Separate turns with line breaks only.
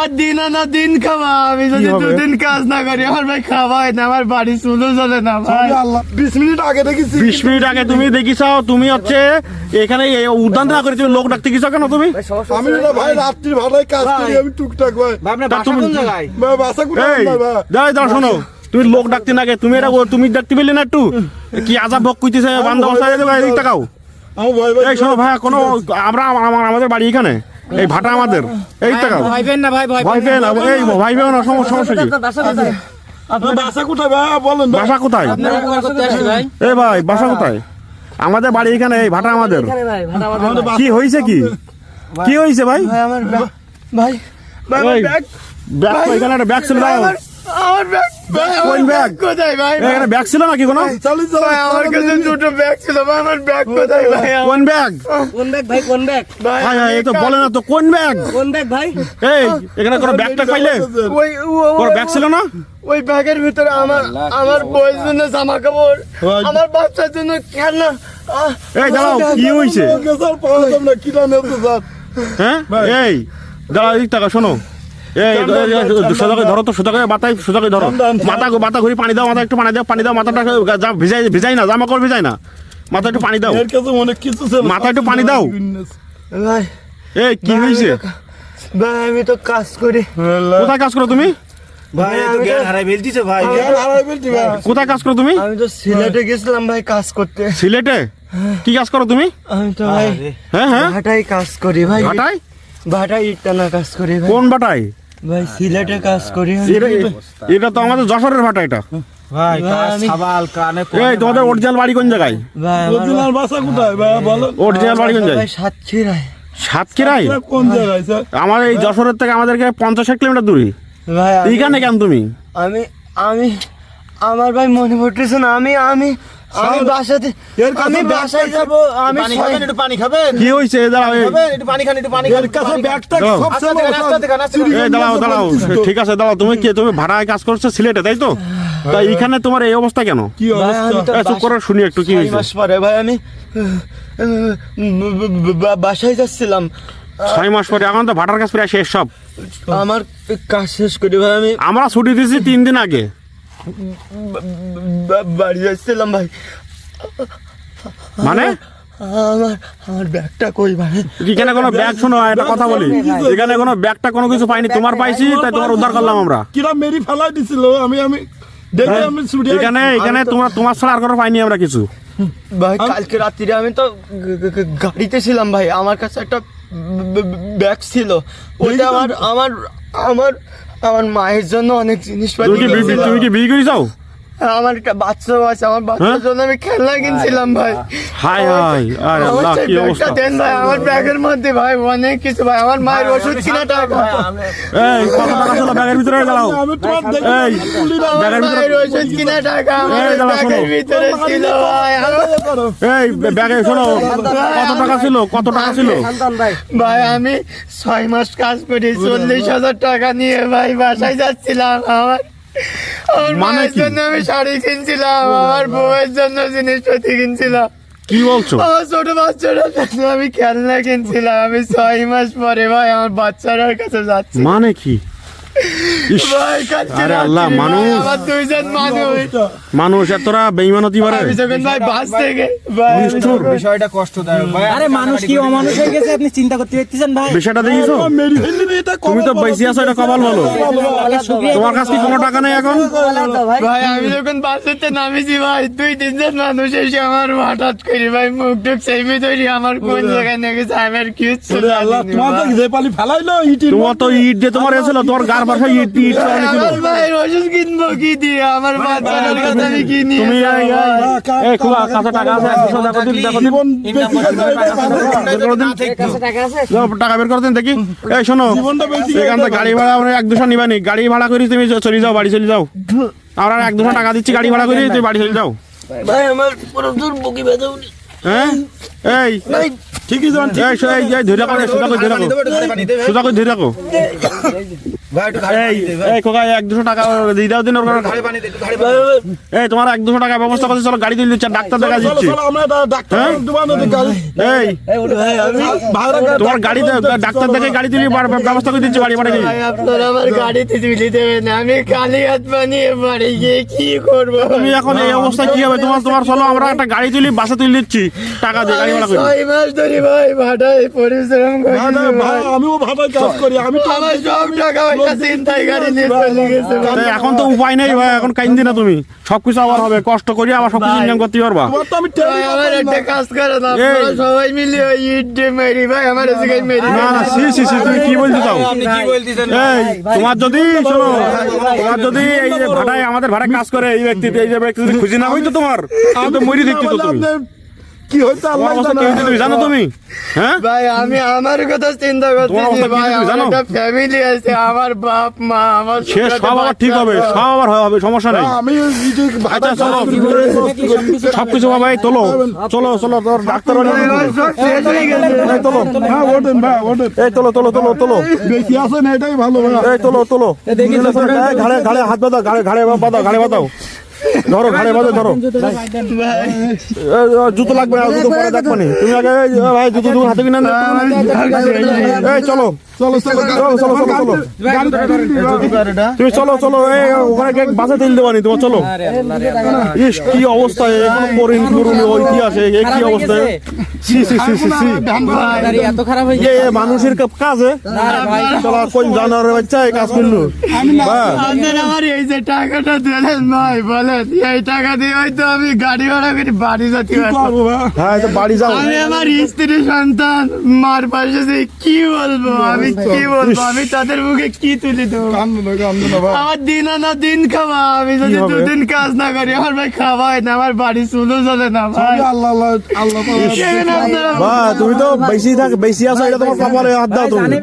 আমার দিন আনা দিন খাওয়া। আমি যদি
হবে?
দুদিন কাজ না করি আমার ভাই খাওয়া হয় না আমার বাড়ি চুলো চলে না ভাই।
বিশ মিনিট আগে দেখেছি।
বিশ মিনিট আগে তুমি দেখিছ তুমি হচ্ছে এখানে উদ্যান না করে তুমি লোক ডাকতে গেছো কেন তুমি?
আমি না ভাই রাত্রি ভাড়ায় কাজ করি আমি টুকটাক ভাই।
তা তুমি
ভাই বাসা কোথায় ভাই?
দাঁড়াই দাঁড়া শোনো। তুমি লোক ডাকতে না গে তুমি এটা তুমি ডাকতে পেলে না একটু? কি আজাব ভোগ কইতেছে বান্ধব অবস্থায় এদিক তাকাও।
ভাই
এই শোনো ভাই কোনো আমরা আমার- আমাদের বাড়ি এখানে? এই ভাটা আমাদের এই তাকাও
ভাই পেন না ভাই ভয়
ভাই পেন এই ভাই পেন না সমস্যা সমস্যা কি
আপনার বাসা কোথায় ভাই বলেন ভাই
বাসা কোথায়
ভাই
এই ভাই বাসা কোথায় আমাদের বাড়ি এখানে এই ভাটা আমাদের
আমাদের
কি হয়েছে কি কি হয়েছে ভাই
ভাই ভাই ভাই ব্যাগ
ব্যাগ এখানে একটা ব্যাগ ছিল
ভাই আমার ব্যাগ
কোন ব্যাগ?
কোথায় ভাই
এখানে ব্যাগ ছিল নাকি কোনো
চালু চালু
আমার কাছে ব্যাগ ছিল ভাই আমার ব্যাগ কোথায় ভাই
কোন ব্যাগ
কোন ব্যাগ ভাই কোন ব্যাগ
ভাই
ভাই ভাই, এই তো বলে না তো কোন ব্যাগ
কোন ব্যাগ ভাই
এই এখানে কোনো ব্যাগটা পাইলে?
ওই
কোনো ব্যাগ ছিল না?
ওই ব্যাগের ভিতরে আমার আমার বইয়ের জন্য জামা কাপড় আমার বাচ্চার জন্য খেলনা আহ,
এই দাঁড়াও কি
ব্যাগ-
হয়েছে
স্যার পাওয়া না কি নাম
হ্যাঁ?
ভাই।
এই দাঁড়াও টাকা শোনো। ধরো তো মাথায় ধরো। মাথা মাথা ঘুরি পানি দাও মাথা একটু পানি দাও পানি দাও মাথাটা যা ভিজাই ভিজাই না জামা কাপড় ভিজাই না। মাথা একটু পানি দাও।
এর কাছে অনেক কিছু ছিল।
মাথায় একটু পানি দাও।
ভাই
এই কি হয়েছে
ভাই আমি তো কাজ করি।
কোথায় কাজ করো তুমি?
ভাই ভাই
কোথায় কাজ করো তুমি?
আমি তো সিলেটে গেছিলাম ভাই কাজ করতে।
সিলেটে? কি কাজ করো তুমি?
আমি তো ভাই
হ্যাঁ হ্যাঁ।
ভাটাই কাজ করি ভাই। ভাটাই? ইটানা কাজ করি
কোন ভাটায়
ভাই সিলেটে কাজ করি
এটা তো আমাদের যশোরের ভাটা এটা।
ভাই
ভাই,
সাবাল কানে
এই তোমাদের অরিজিনাল বাড়ি কোন জায়গায়?
ভাই আমার
অরিজিনাল বাসা কোথায় ভাই বলো।
অরিজিনাল বাড়ি কোন জায়গায়?
সাতক্ষীরায়।
সাতক্ষীরায়?
কোন জায়গায়
আমার এই যশোরের থেকে আমাদেরকে পঞ্চাশ ষাট কিলোমিটার দূরে।
ভাই
এইখানে কেন তুমি?
আমি আমি আমার ভাই মনে পড়তেছে না আমি আমি আমি বাসাতে আমি বাসায় যাব আমি
খাবেন একটু পানি খাবেন?
কি হয়েছে দাঁড়াও
একটু পানি খান একটু পানি খান
কাছে ব্যাগটা
দাও।
সব
আস্তে
সময়
আস্তে আস্তে আস্তে আস্তে
চুরি
এই দাঁড়াও দাঁড়াও ঠিক আছে দাঁড়াও তুমি কি তুমি ভাড়ায় কাজ করছ সিলেটে তাই তো? তা এইখানে তোমার এই অবস্থা কেন?
কি অবস্থা?
চুপ করো শুনি একটু কি
মাস পরে ভাই আমি বাসায় যাচ্ছিলাম।
ছয় মাস পরে এখন তো ভাটার কাজ প্রায় শেষ সব।
আমার কাজ শেষ করি ভাই আমি
আমরা ছুটি দিয়েছি তিন দিন আগে।
বাড়ি যাচ্ছিলাম ভাই।
মানে?
আমার আমার ব্যাগটা কই ভাই?
এখানে কোনো ব্যাগ শোনো একটা কথা বলি। এখানে কোনো ব্যাগটা কোনো কিছু পাইনি তোমার পাইছি তাই তোমার উদ্ধার করলাম আমরা।
কিরা মেরি ফেলাই দিছিল আমি আমি দেখে
হ্যাঁ?
আমি ছুটি
এখানে এখানে তোমার তোমার ছাড়া আর কোনো পাইনি আমরা কিছু।
ভাই কালকে রাত্রিরে আমি তো গাড়িতে ছিলাম ভাই। আমার কাছে একটা ব্যাগ ছিল। ওইটা আমার আমার আমার আমার মায়ের জন্য অনেক জিনিসপাতি
তুমি কি বিয়ে করে যাও
আমার একটা বাচ্চাও আছে আমার বাচ্চার
হ্যাঁ?
জন্য আমি খেলনা কিনছিলাম ভাই।
হাই হাই আরে আল্লাহ কি অবস্থা?
দেন ভাই আমার ব্যাগের মধ্যে ভাই অনেক কিছু ভাই আমার মায়ের ওষুধ কিনা টাকা।
এই কত টাকা ছিল ব্যাগের ভিতরে দাঁড়াও।
আমি তোমার দেখে
এই ব্যাগের ভিতরে-
মায়ের ওষুধ কিনা টাকা আমার ব্যাগের
শোনো।
ভিতরে ছিল। ভাই
এই ব্যাগে শোনো কত টাকা ছিল? কত টাকা ছিল?
ভাই।
ভাই আমি ছয় মাস কাজ করি চল্লিশ হাজার টাকা নিয়ে ভাই বাসায় যাচ্ছিলাম আমার
মানে?
জন্য আমি শাড়ি কিনছিলাম আমার বউয়ের জন্য জিনিসপাতি কিনছিলাম।
কি বলছো?
আমার ছোট বাচ্চাটার জন্য আমি খেলনা কিনছিলাম আমি ছয় মাস পরে ভাই আমার বাচ্চাটার কাছে যাচ্ছি।
মানে কি? আরে আল্লাহ,
ভাই,
মানুষ।
আমার দুইজন মানুষ
মানুষ এতটা পারে
আমি যখন ভাই বাস থেকে ভাই আমি
নিষ্ঠুর।
যখন-
বিষয়টা কষ্টদায়ক ভাই
আরে মানুষ কি অমানুষ হয়ে গেছে? আপনি চিন্তা করতে পারতেছেন ভাই?
বিষয়টা দেখিছো
মেরি ফেললি রে, এটা
তুমি তো আছো এটা কপাল তোমার কাছে কোনো টাকা নেই এখন?
ভাই আমি যখন বাসেতে নামিছি ভাই দুই তিনজন মানুষ এসে আমার হঠাৎ করি ভাই মুখ টুক সেমি তৈরি আমার কোন জায়গায় নিয়ে গেছে আমি আর কিচ্ছু
ওরে আল্লাহ তোমার
তো ইট দিয়ে তোমার এসেছিল তোমার গার পাশে ইট ইট চালানো ছিল
আমার ভাইয়ের ওষুধ কিনবো কি দিয়ে আমার বাচ্চাটার কথা আমি কিনি
তুমি এই এই খোলা কাছে টাকা আছে দিন দেখো
জীবন।
বের করে দিন
টাকা আছে
টাকা বের করে দিন দেখি এই শোনো এখান থেকে গাড়ি ভাড়া আমরা এক দুশো নিবানি গাড়ি ভাড়া করি তুমি চলে যাও বাড়ি চলে যাও আমরা এক দুশো টাকা দিচ্ছি গাড়ি ভাড়া করি তুমি বাড়ি চলে যাও
ভাই আমার প্রচুর বুকি ব্যথা
হ্যাঁ এই
ঠিকই
ধরে রাখো সোজা করে ধরে রাখো তোমার এক দুশো টাকা ব্যবস্থা চলো গাড়ি ডাক্তার দেখা দিচ্ছি।
ডাক্তার
তোমার গাড়িতে দেখে গাড়ি তুলে ব্যবস্থা করে দিচ্ছি বাড়ি বাড়ি।
আমার গাড়িতে তুলে দেবেন আমি কালি হাত বানিয়ে বাড়ি গিয়ে কি করব?
তুমি এখন এই অবস্থা কি হবে? তোমার তোমার চলো আমরা একটা গাড়ি তুলি বাসে তুলে দিচ্ছি টাকা দিয়ে গাড়ি ভাড়া করে।
ছয় মাস ধরে ভাই পরিশ্রম করি
আমিও ভাড়ায় কাজ করি আমি
আমার সব টাকা
এখন তো উপায় নেই ভাই। এখন কাইন্দি না তুমি। সবকিছু আবার হবে কষ্ট করি আবার সবকিছু। ইনকাম করতে পারবা।
তোমার তো আমি
ভাই
টেরি
আমার
পাতাম
একটা
না।
কাজ করে না সবাই মিলে ইট মেরি ভাই আমার
না না সি সি সি তুমি কি বলতে চাও? এই তোমার যদি শোনো তোমার যদি এই যে ভাড়ায় আমাদের ভাড়ায় কাজ করে এই ব্যক্তি এই যে ব্যক্তি যদি খুঁজে না হইতো তোমার। তুমি তো মরি দেখতে তো তুমি।
কি হইতো আল্লাহ
অবস্থা কি হয়েছে তুমি জানো তুমি? হ্যাঁ?
ভাই আমি আমার কথা চিন্তা করতেছি ভাই আমার একটা ফ্যামিলি আছে আমার বাপ মা আমার
সে সব আবার ঠিক হবে সব আবার হবে সমস্যা নেই।
আমি এই যে ভাড়ায়
আচ্ছা, চলো। সবকিছু বাবা তোলো। চলো চলো তোর ডাক্তার বাড়ি নিয়ে
আমার
চলো।
সব শেষ হয়ে গেছে।
এই তোলো
হ্যাঁ ওঠেন ভাই ওঠেন।
এই তোলো তোলো তোলো তোলো।
বেশি আছেন এটাই ভালো
এই তোলো তোলো। ঘাড়ে ঘাড়ে হাত বাঁধাও ঘাড়ে ঘাড়ে বাঁধাও ঘাড়ে বাঁধাও। ধরো ঘাড়ে বাঁধো ধরো। জুতো লাগবে না জুতো পরে দেখবানি তুমি আগে ভাই জুতো হাতে কিনে চলো।
চলো চলো
চলো তুমি চলো চলো এই ওখানে গিয়ে বাসে তেল দেবানি তোমার চলো ইস কি অবস্থা করিন করুন ওই কি আছে এ কি অবস্থা এ? সি সি সি সি সি
এত খারাপ হয়ে
এ এ মানুষের কাজে চলো কোন জানোয়ারের বাচ্চা এই কাজ করল
আমার এই যে টাকাটা দিলেন ভাই বলেন এই টাকা দিয়ে হয়তো আমি গাড়ি ভাড়া করে বাড়ি যেতে পারব
হ্যাঁ বাড়ি যাও
আমি আমার স্ত্রী সন্তান মার পাশে কি বলব আমি কি বলব আমি তাদের মুখে কি তুলে দেবো? আমার দিন আনা দিন খাওয়া আমি যদি? দুদিন কাজ না করি আমার ভাই খাওয়াই না আমার বাড়ি চুলো চলে না ভাই।
আল্লাহ আল্লাহ
তুমি তো বেশি থাক বেশি আসো এটা তোমার কপালে হাত দাও তুমি।